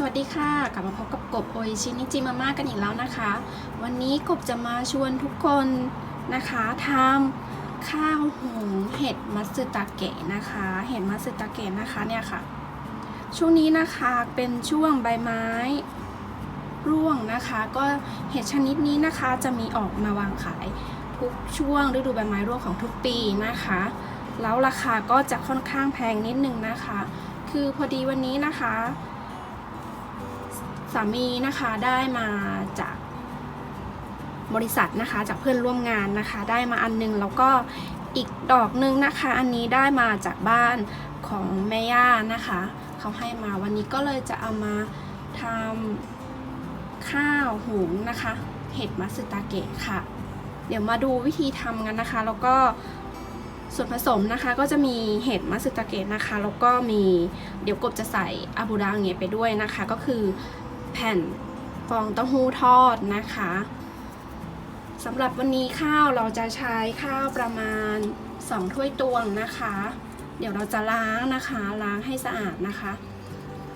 สวัสดีค่ะกลับมาพบกับกบโอชินิจิมาม่ากันอีกแล้วนะคะ วันนี้กบจะมาชวนทุกคนนะคะทำข้าวหุงเห็ดมัตสึตะเกะนะคะ เห็ดมัตสึตะเกะนะคะเนี่ยค่ะ ช่วงนี้นะคะเป็นช่วงใบไม้ร่วงนะคะ ก็เห็ดชนิดนี้นะคะจะมีออกมาวางขายทุกช่วงฤดูใบไม้ร่วงของทุกปีนะคะ แล้วราคาก็จะค่อนข้างแพงนิดนึงนะคะ คือพอดีวันนี้นะคะ สามีนะคะได้มาจากบริษัทนะคะจากเพื่อนร่วมงานนะคะ ได้มาอันหนึงแล้วก็อีกดอกหนึงนะคะ อันนี้ได้มาจากบ้านของแม่ย่านะคะเขาให้มาวันนี้ก็เลยจะเอามาทำข้าวหุงนะคะ เห็ดมัสตาเกะค่ะ เดี๋ยวมาดูวิธีทำกันนะคะ แล้วก็ส่วนผสมนะคะก็จะมีเห็ดมัสตาเกะนะคะ แล้วก็มีเดี๋ยวกบจะใส่อาบูดังเงี้ยไปด้วยนะคะ ก็คือ แผ่นฟองเต้าหู้ทอดนะคะสำหรับวันนี้ข้าวเราจะใช้ข้าวประมาณ 2 ถ้วยตวงนะคะ เดี๋ยวเราจะล้างนะคะ ล้างให้สะอาดนะคะ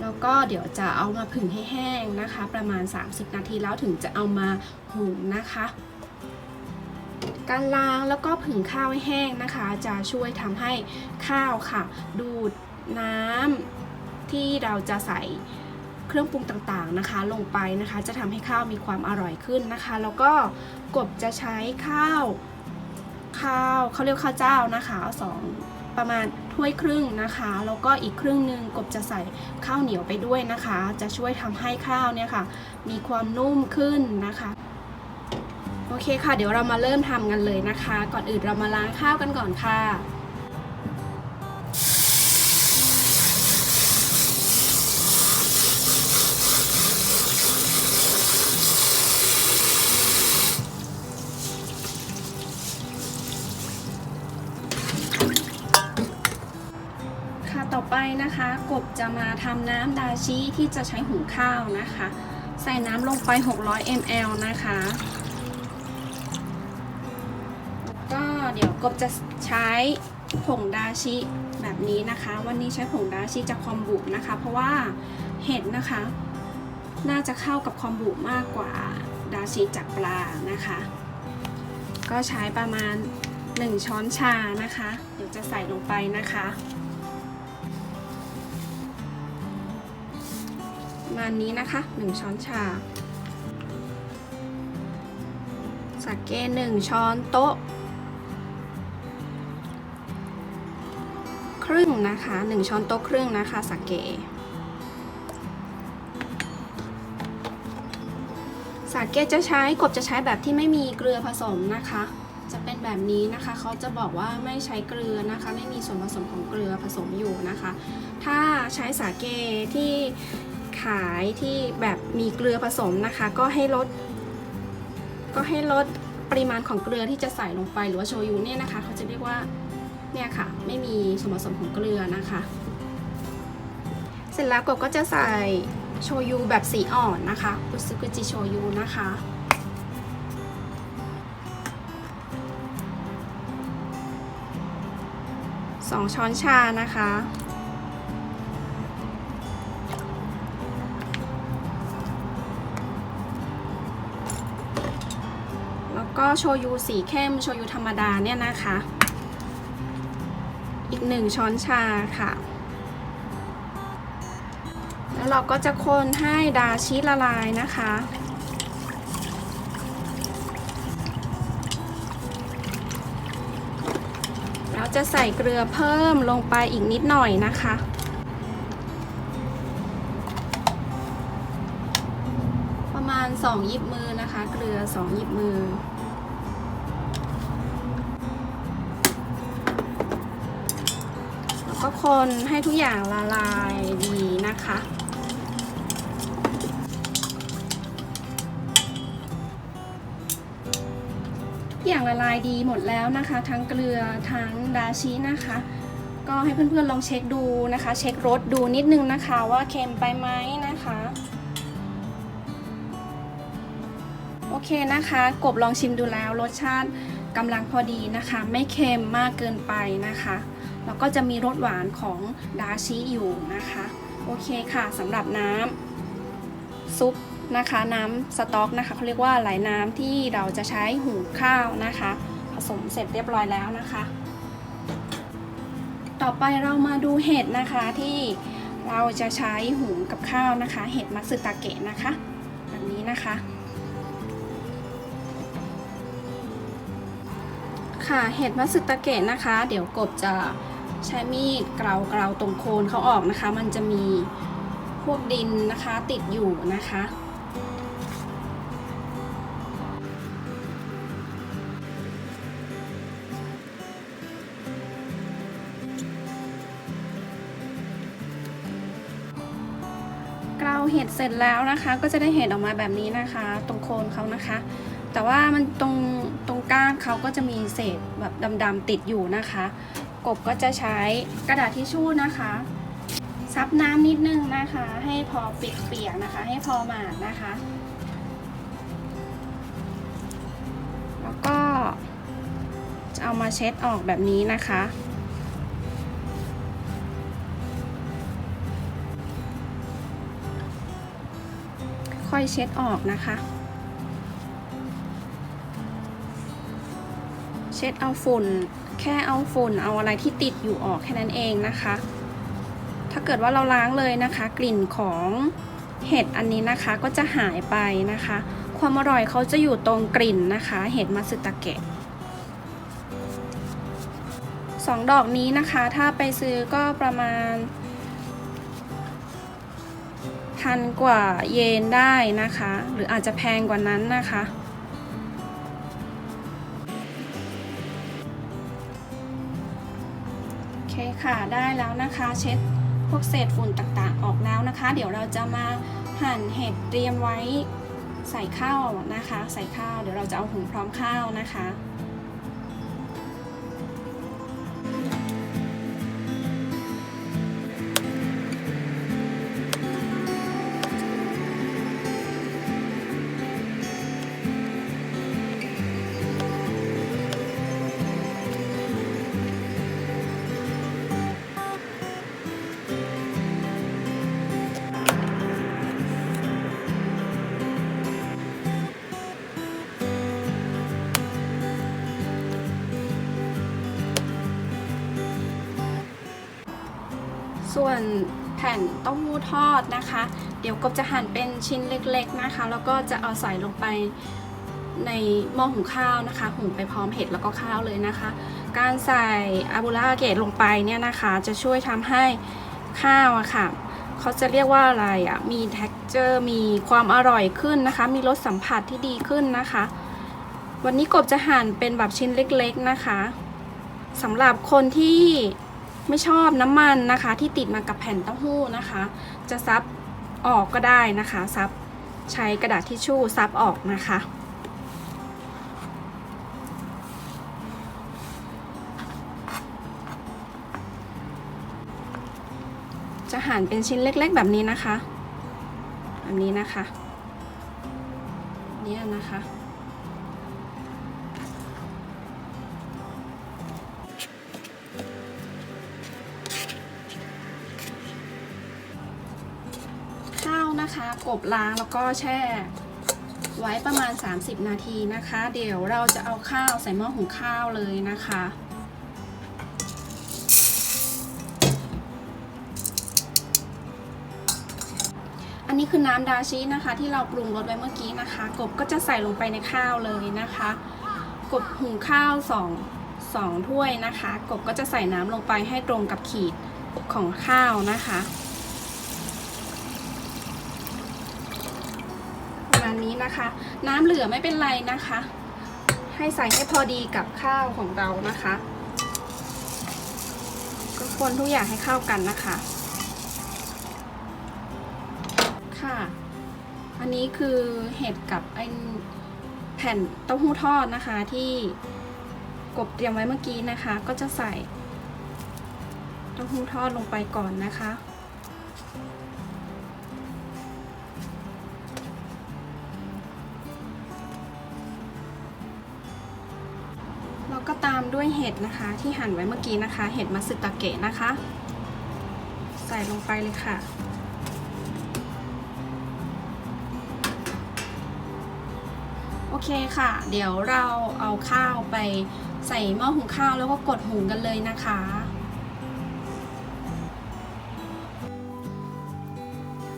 แล้วก็เดี๋ยวจะเอามาผึ่งให้แห้งนะคะ ประมาณ 30 นาทีแล้วถึงจะเอามาหุงนะคะ การล้างแล้วก็ผึ่งข้าวให้แห้งนะคะ จะช่วยทำให้ข้าวค่ะ ดูดน้ำที่เราจะใส่ เครื่องปรุงต่างๆนะคะ ลงไปนะคะ จะทำให้ข้าวมีความอร่อยขึ้นนะคะ แล้วก็กบจะใช้ข้าวข้าวเขาเรียกข้าวเจ้านะคะสองประมาณถ้วยครึ่งนะคะ แล้วก็อีกครึ่งหนึ่งกบจะใส่ข้าวเหนียวไปด้วยนะคะ จะช่วยทำให้ข้าวเนี่ยค่ะ มีความนุ่มขึ้นนะคะโอเคค่ะ เดี๋ยวเรามาเริ่มทำกันเลยนะคะ ก่อนอื่นเรามาล้างข้าวกันก่อนค่ะค่ะ นะคะ กบจะมาทำน้ำดาชิที่จะใช้หุงข้าวนะคะ ใส่น้ำลงไป 600 ml นะคะ ก็เดี๋ยวกบจะใช้ผงดาชิแบบนี้นะคะ วันนี้ใช้ผงดาชิจากคอมบุนะคะ เพราะว่าเห็ดนะคะ น่าจะเข้ากับคอมบุมากกว่าดาชิจากปลานะคะ ก็ใช้ประมาณ 1 ช้อนชานะคะ เดี๋ยวจะใส่ลงไปนะคะ ประมาณนี้นะคะ 1 ช้อนชา สาเก1ช้อนโต๊ะ ครึ่งนะคะ 1 ช้อนโต๊ะครึ่งนะคะสาเกสาเกจะใช้กบจะใช้แบบที่ไม่มีเกลือผสมนะคะ จะเป็นแบบนี้นะคะเขาจะบอกว่าไม่ใช้เกลือนะคะ ไม่มีส่วนผสมของเกลือผสมอยู่นะคะ ถ้าใช้สาเกที่ ขายที่แบบมีเกลือผสมนะคะ ก็ให้ลด ก็ให้ลดปริมาณของเกลือที่จะใส่ลงไปหรือว่าโชยุเนี่ยนะคะเขาจะเรียกว่าเนี่ยค่ะไม่มีส่วนผสมของเกลือนะคะ เสร็จแล้วกบก็จะใส่โชยุแบบสีอ่อนนะคะอุซุกุจิโชยุนะคะสองช้อนชานะคะ ก็โชยุสีเข้ม โชยุธรรมดาเนี่ยนะคะ อีกหนึ่งช้อนชาค่ะ แล้วเราก็จะคนให้ดาชิละลายนะคะแล้วจะใส่เกลือเพิ่มลงไปอีกนิดหน่อยนะคะประมาณ2หยิบมือนะคะ เกลือ2หยิบมือ ก็คนให้ทุกอย่างละลายดีนะคะทุกอย่างละลายดีหมดแล้วนะคะ ทั้งเกลือทั้งดาชินะคะ ก็ให้เพื่อนๆลองเช็คดูนะคะ เช็ครสดูนิดนึงนะคะว่าเค็มไปไหมนะคะโอเคนะคะ กบลองชิมดูแล้วรสชาติกำลังพอดีนะคะ ไม่เค็มมากเกินไปนะคะ แล้วก็จะมีรสหวานของดาชิอยู่นะคะ โอเคค่ะสำหรับน้ำซุปนะคะ น้ำสต๊อกนะคะเขาเรียกว่าไหลน้ำที่เราจะใช้หุงข้าวนะคะ ผสมเสร็จเรียบร้อยแล้วนะคะ ต่อไปเรามาดูเห็ดนะคะที่เราจะใช้หุงกับข้าวนะคะ เห็ดมัตสึตาเกะนะคะ แบบนี้นะคะค่ะเห็ดมัตสึตาเกะนะคะ เดี๋ยวกบจะ ใช้มีดเกลาเกลาตรงโคนเขาออกนะคะ มันจะมีพวกดินนะคะติดอยู่นะคะเกลาเห็ดเสร็จแล้วนะคะ ก็จะได้เห็ดออกมาแบบนี้นะคะ ตรงโคนเขานะคะ แต่ว่ามันตรงตรงก้านเขาก็จะมีเศษแบบดำๆติดอยู่นะคะ กบก็จะใช้กระดาษทิชชู่นะคะ ซับน้ำนิดนึงนะคะ ให้พอเปียกๆนะคะ ให้พอหมาดนะคะ แล้วก็จะเอามาเช็ดออกแบบนี้นะคะค่อยเช็ดออกนะคะ ช็ดเอาฝุ่น แค่เอาฝุ่นเอาอะไรที่ติดอยู่ออกแค่นั้นเองนะคะ ถ้าเกิดว่าเราล้างเลยนะคะ กลิ่นของเห็ดอันนี้นะคะก็จะหายไปนะคะ ความอร่อยเขาจะอยู่ตรงกลิ่นนะคะ เห็ดมัตสึตะเกะสองดอกนี้นะคะ ถ้าไปซื้อก็ประมาณพันกว่าเยนได้นะคะ หรืออาจจะแพงกว่านั้นนะคะ ได้แล้วนะคะ เช็ดพวกเศษฝุ่นต่างๆ ออกแล้วนะคะ เดี๋ยวเราจะมาหั่นเห็ดเตรียมไว้ใส่ข้าวนะคะ ใส่ข้าว เดี๋ยวเราจะเอาหุงพร้อมข้าวนะคะ ส่วนแผ่นเต้าหู้ทอดนะคะ เดี๋ยวกบจะหั่นเป็นชิ้นเล็กๆนะคะ แล้วก็จะเอาใส่ลงไปในหม้อหุงข้าวนะคะหุงไปพร้อมเห็ดแล้วก็ข้าวเลยนะคะ การใส่อาบูราเกตลงไปเนี่ยนะคะ จะช่วยทำให้ข้าวอะค่ะเขาจะเรียกว่าอะไรอะมี texture มีความอร่อยขึ้นนะคะ มีรสสัมผัสที่ดีขึ้นนะคะ วันนี้กบจะหั่นเป็นแบบชิ้นเล็กๆนะคะสำหรับคนที่ ไม่ชอบน้ำมันนะคะ ที่ติดมากับแผ่นเต้าหู้นะคะ จะซับออกก็ได้นะคะ ซับใช้กระดาษทิชชู่ซับออกนะคะจะหั่นเป็นชิ้นเล็ก ๆ แบบนี้นะคะ แบบนี้นะคะ เนี่ยนะคะ นะคะ กบล้างแล้วก็แช่ ไว้ประมาณ 30 นาทีนะคะ เดี๋ยวเราจะเอาข้าวใส่หม้อหุงข้าวเลยนะคะอันนี้คือน้ำดาชินะคะที่เราปรุงรสไว้เมื่อกี้นะคะ กบก็จะใส่ลงไปในข้าวเลยนะคะ กบหุงข้าวสองสองถ้วยนะคะ กบก็จะใส่น้ำลงไปให้ตรงกับขีดของข้าวนะคะ ประมาณ นี้นะคะ น้ำเหลือไม่เป็นไรนะคะ ให้ใส่ให้พอดีกับข้าวของเรานะคะ ก็คนทุกอย่างให้เข้ากันนะคะ ค่ะ อันนี้คือเห็ดกับไอแผ่นเต้าหู้ทอดนะคะที่กบเตรียมไว้เมื่อกี้นะคะ ก็จะใส่เต้าหู้ทอดลงไปก่อนนะคะ ด้วยเห็ดนะคะ ที่หั่นไว้เมื่อกี้นะคะ เห็ดมัสึตะเกะนะคะ ใส่ลงไปเลยค่ะ โอเคค่ะ เดี๋ยวเราเอาข้าวไปใส่หม้อหุงข้าวแล้วก็กดหุงกันเลยนะคะ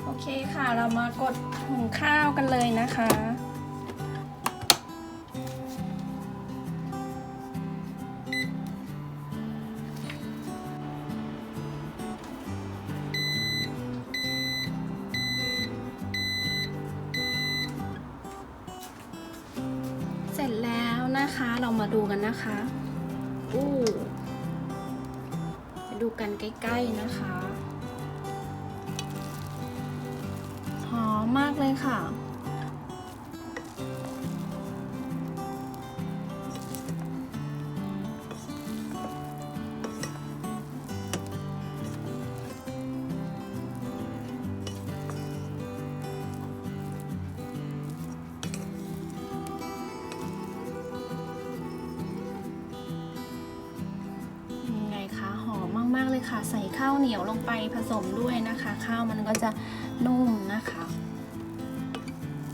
โอเคค่ะ เรามากดหุงข้าวกันเลยนะคะ มาดูกันนะคะอู้ไปดูกันใกล้ๆนะคะ หอมมากเลยค่ะ ค่ะ ใส่ข้าวเหนียวลงไปผสมด้วยนะคะ ข้าวมันก็จะนุ่มนะคะ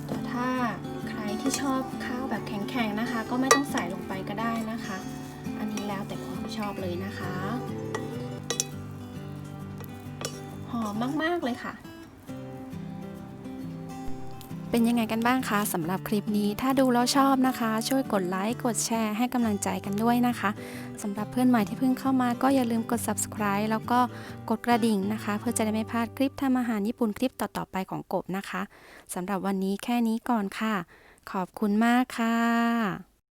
แต่ถ้าใครที่ชอบข้าวแบบแข็งๆนะคะ ก็ไม่ต้องใส่ลงไปก็ได้นะคะ อันนี้แล้วแต่ความชอบเลยนะคะ หอมมากๆเลยค่ะ เป็นยังไงกันบ้างคะสำหรับคลิปนี้ถ้าดูแล้วชอบนะคะ ช่วยกดไลค์กดแชร์ให้กำลังใจกันด้วยนะคะสำหรับเพื่อนใหม่ที่เพิ่งเข้ามาก็อย่าลืมกด subscribe แล้วก็กดกระดิ่งนะคะ เพื่อจะได้ไม่พลาดคลิปทำอาหารญี่ปุ่นคลิปต่อๆไปของกบนะคะสำหรับวันนี้แค่นี้ก่อนค่ะ ขอบคุณมากค่ะ